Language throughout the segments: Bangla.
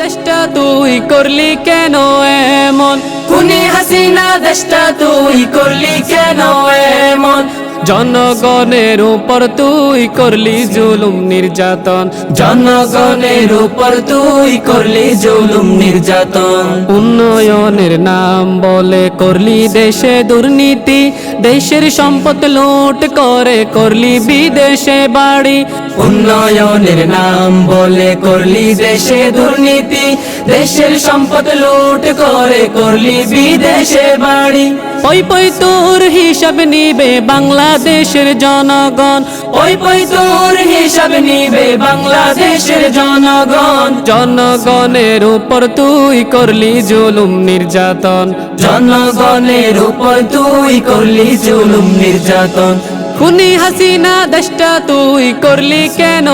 দেশটা তুই করলি কেন এমন? খুনি হাসিনা, দেশটা তুই করলি কেন এমন? জনগণের উপর তুই করলি জুলুম নির্যাতন। জনগণের উপর তুই করলি জুলুম নির্যাতন। উন্নয়নের নাম বলে করলি দেশে দুর্নীতি। দেশের সম্পদ লুট করে, করলি বিদেশে বাড়ি। উন্নয়নের নাম বলে করলি দেশে দুর্নীতি। দেশের সম্পদ লুট করে, করলি বিদেশে বাড়ি। পই পই তোর হিসাব নিবে বাংলাদেশের জনগণ। ওই পই তোর হিসাব নিবে বাংলাদেশের জনগণ। জনগণের উপর তুই করলি জুলুম নির্যাতন। জনগণের উপর তুই করলি জুলুম নির্যাতন। খুনি হাসিনা দেশটা তুই করলি কেন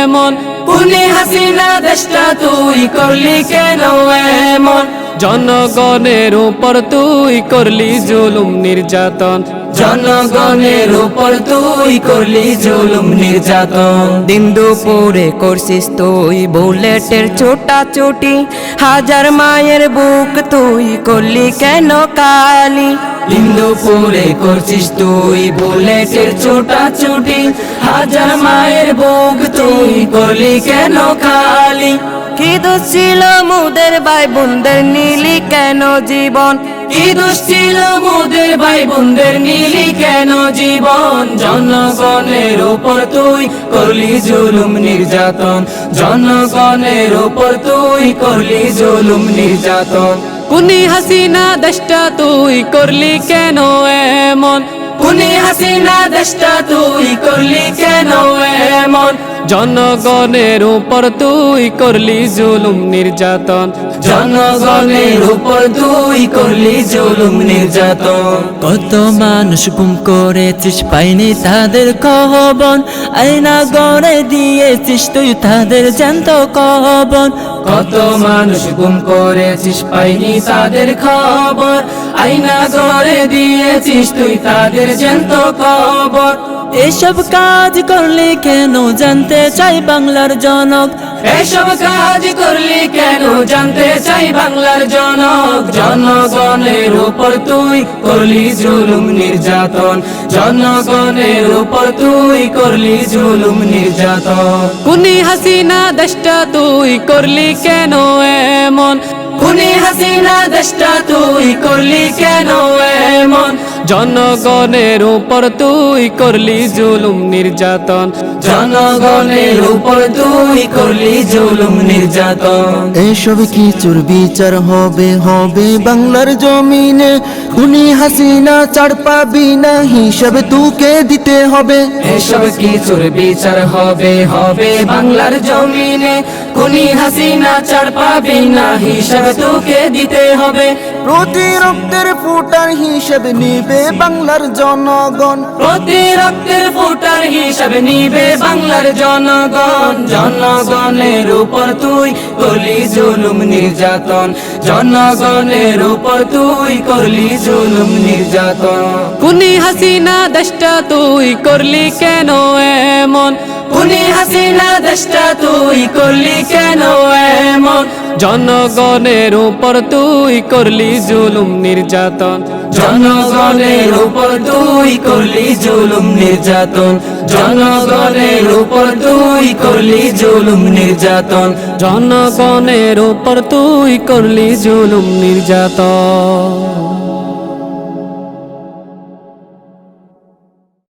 এমন? খুনি হাসিনা দেশটা তুই করলি কেন এমন? জনগণের উপর তুই করলি জুলুম নির্যাতন। জনগণের উপর তুই করলি জুলুম নির্যাতন। দিন দুপুরে করছিস তুই বুলেটের ছোটা চুটি হাজার মায়ের বুক তুই করলি কেন কালি? হিন্দুপুরে করছিস তুই বুলেটের ছোটা ছুটি হাজার মায়ের বুক তুই করলি কেন খালি? কি দোষ ছিল মুদের ভাই বোনদের নীলি কেন জীবন? কি দোষ ছিল মোদের ভাই বোনদের নীলি কেন জীবন? জনগণের উপর তুই করলি জুলুম নির্যাতন। জনগণের উপর তুই করলি জুলুম নির্যাতন। কুনি হাসিনা দেশটা তুই করলি কেন এমন? কুনি হাসিনা দেশটা তুই করলি কেন এমন? জনগণের উপর তুই করলি জুলুম নির্যাতন। জনগণের উপর তুই করলি জুলুম নির্যাতন। কত মানুষ গুম করেছিস পাইনি তাদের কহবন। আয়না গড়ে দিয়েছিস তুই তাদের জ্যান্ত কহবন। কত মানুষ গুম করেছিস পাইনি তাদের খবর। আইনা করে দিয়েছিস তুই তাদের জ্যান্ত খবর এসব কাজ করলে কেন জানতে চাই বাংলার জনক। এসব কাজ করলি কেন? জানতে চাই বাংলার জনক। জনগণের উপর তুই করলি জুলুম নির্যাতন। জনগণের উপর তুই করলি জুলুম নির্যাতন। কুনি হাসিনা দেশটা তুই করলি কেন এমন? খুনি হাসিনা দেশটা তুই করলি কেন এমন? জনগণের উপর তুই করলি জুলুম নির্যাতন। জনগণের উপর তুই করলি জুলুম নির্যাতন। এসব কিছুর বিচার হবে? হবে বাংলার জমিনে। খুনি হাসিনা ছাড় পাবি না হিসাবে তোকে দিতে হবে। এসব কিছুর বিচার হবে? হবে বাংলার জমিনে। খুনি হাসিনা ছাড় পাবি না হিসাব তোকে দিতে হবে। প্রতি রক্তের ফুটার হিসাব নিবে বাংলার জনগণ। প্রতি রক্তের ফুটার হিসাব নিবে বাংলার জনগণ। জনগণের উপর তুই করলি জুলুম নির্যাতন। জনগণের উপর তুই করলি জুলুম নির্যাতন। কুনি হাসিনা দেশটা তুই করলি কেন এমন? কুনি হাসিনা দেশটা তুই করলি কেন এমন? জনগণের উপর তুই করলি জুলুম নির্যাতন। জনগণের উপর তুই করলি জুলুম নির্যাতন। জনগণের উপর তুই করলি জুলুম নির্যাতন। জনগণের উপর তুই করলি জুলুম নির্যাতন।